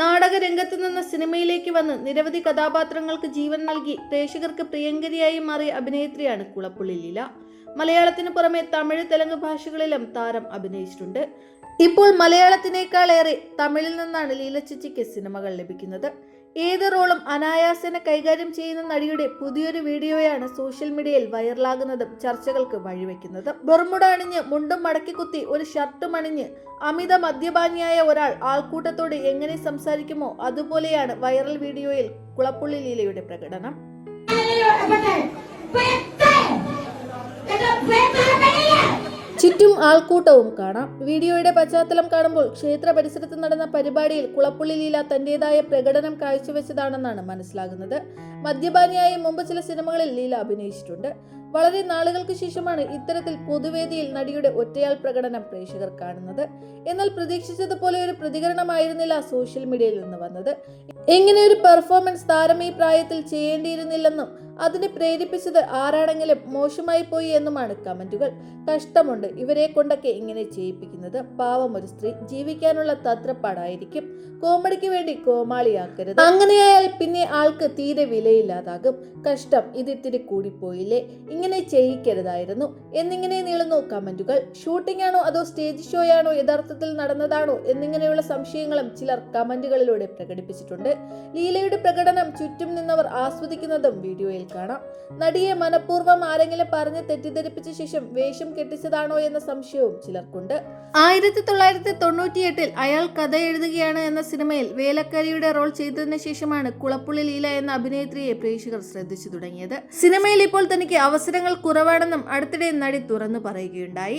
നാടകരംഗത്ത് നിന്ന് സിനിമയിലേക്ക് വന്ന് നിരവധി കഥാപാത്രങ്ങൾക്ക് ജീവൻ നൽകി പ്രേക്ഷകർക്ക് പ്രിയങ്കരിയായി മാറിയ അഭിനേത്രിയാണ് കുളപ്പുള്ളി ലീല. മലയാളത്തിന് പുറമെ തമിഴ് തെലുങ്ക് ഭാഷകളിലും താരം അഭിനയിച്ചിട്ടുണ്ട്. ഇപ്പോൾ മലയാളത്തിനേക്കാളേറെ തമിഴിൽ നിന്നാണ് ലീല ചേച്ചിക്ക് സിനിമകൾ ലഭിക്കുന്നത്. ഏത് റോളും അനായാസന കൈകാര്യം ചെയ്യുന്ന നടിയുടെ പുതിയൊരു വീഡിയോയാണ് സോഷ്യൽ മീഡിയയിൽ വൈറലാകുന്നതും ചർച്ചകൾക്ക് വഴിവെക്കുന്നത്. ബെർമുട അണിഞ്ഞ് മുണ്ടും മടക്കി കുത്തി ഒരു ഷർട്ടും അണിഞ്ഞ് അമിത മദ്യപാനിയായ ഒരാൾ ആൾക്കൂട്ടത്തോട് എങ്ങനെ സംസാരിക്കുമോ അതുപോലെയാണ് വൈറൽ വീഡിയോയിൽ കുളപ്പുള്ളി ലീലയുടെ പ്രകടനം. ചുറ്റും ആൾക്കൂട്ടവും കാണാം. വീഡിയോയുടെ പശ്ചാത്തലം കാണുമ്പോൾ ക്ഷേത്ര പരിസരത്ത് നടന്ന പരിപാടിയിൽ കുളപ്പുള്ളി ലീല തന്റേതായ പ്രകടനം കാഴ്ചവെച്ചതാണെന്നാണ് മനസ്സിലാകുന്നത്. മദ്യപാനിയായി മുമ്പ് ചില സിനിമകളിൽ ലീല അഭിനയിച്ചിട്ടുണ്ട്. വളരെ നാളുകൾക്ക് ശേഷമാണ് ഇത്തരത്തിൽ പൊതുവേദിയിൽ നടിയുടെ ഒറ്റയാൾ പ്രകടനം പ്രേക്ഷകർ കാണുന്നത്. എന്നാൽ പ്രതീക്ഷിച്ചതുപോലെ ഒരു പ്രതികരണമായിരുന്നില്ല സോഷ്യൽ മീഡിയയിൽ നിന്ന് വന്നത്. ഇങ്ങനെ ഒരു പെർഫോമൻസ് താരം ഈ പ്രായത്തിൽ ചെയ്യേണ്ടിയിരുന്നില്ലെന്നും അതിനെ പ്രേരിപ്പിച്ചത് ആരാണെങ്കിലും മോശമായി പോയി എന്നുമാണ് കമന്റുകൾ. കഷ്ടമുണ്ട് ഇവരെ കൊണ്ടൊക്കെ ഇങ്ങനെ ചെയ്യിപ്പിക്കുന്നത്. പാവം ഒരു സ്ത്രീ ജീവിക്കാനുള്ള തത്രപ്പാടായിരിക്കും. കോമഡിക്ക് വേണ്ടി കോമാളിയാക്കരുത്. അങ്ങനെയായാൽ പിന്നെ ആൾക്ക് തീരെ വിലയില്ലാതാകും. കഷ്ടം ഇതിത്തിരി കൂടിപ്പോയില്ലേ? ഇങ്ങനെ ചെയ്യിക്കരുതായിരുന്നു. എന്നിങ്ങനെ നീളുന്നു കമന്റുകൾ. ഷൂട്ടിംഗ് ആണോ അതോ സ്റ്റേജ് ഷോ ആണോ യഥാർത്ഥത്തിൽ നടന്നതാണോ എന്നിങ്ങനെയുള്ള സംശയങ്ങളും ചിലർ കമന്റുകളിലൂടെ പ്രകടിപ്പിച്ചിട്ടുണ്ട്. ലീലയുടെ പ്രകടനം ചുറ്റും നിന്നവർ ആസ്വദിക്കുന്നതും വീഡിയോയിൽ കാണാം. നടിയെ മനഃപൂർവം ആരെങ്കിലും പറഞ്ഞ് തെറ്റിദ്ധരിപ്പിച്ച ശേഷം വേഷം കെട്ടിച്ചതാണോ എന്ന സംശയവും ചിലർക്കുണ്ട്. ആയിരത്തി തൊള്ളായിരത്തി തൊണ്ണൂറ്റിയെട്ടിൽ അയാൾ കഥ എഴുതുകയാണ് എന്ന സിനിമയിൽ വേലക്കരിയുടെ റോൾ ചെയ്തതിനു ശേഷമാണ് കുളപ്പുള്ളി ലീല എന്ന അഭിനേത്രിയെ പ്രേക്ഷകർ ശ്രദ്ധിച്ചു തുടങ്ങിയത്. സിനിമയിൽ ഇപ്പോൾ തനിക്ക് അവസരങ്ങൾ കുറവാണെന്നും അടുത്തിടെ നടി തുറന്നു പറയുകയുണ്ടായി.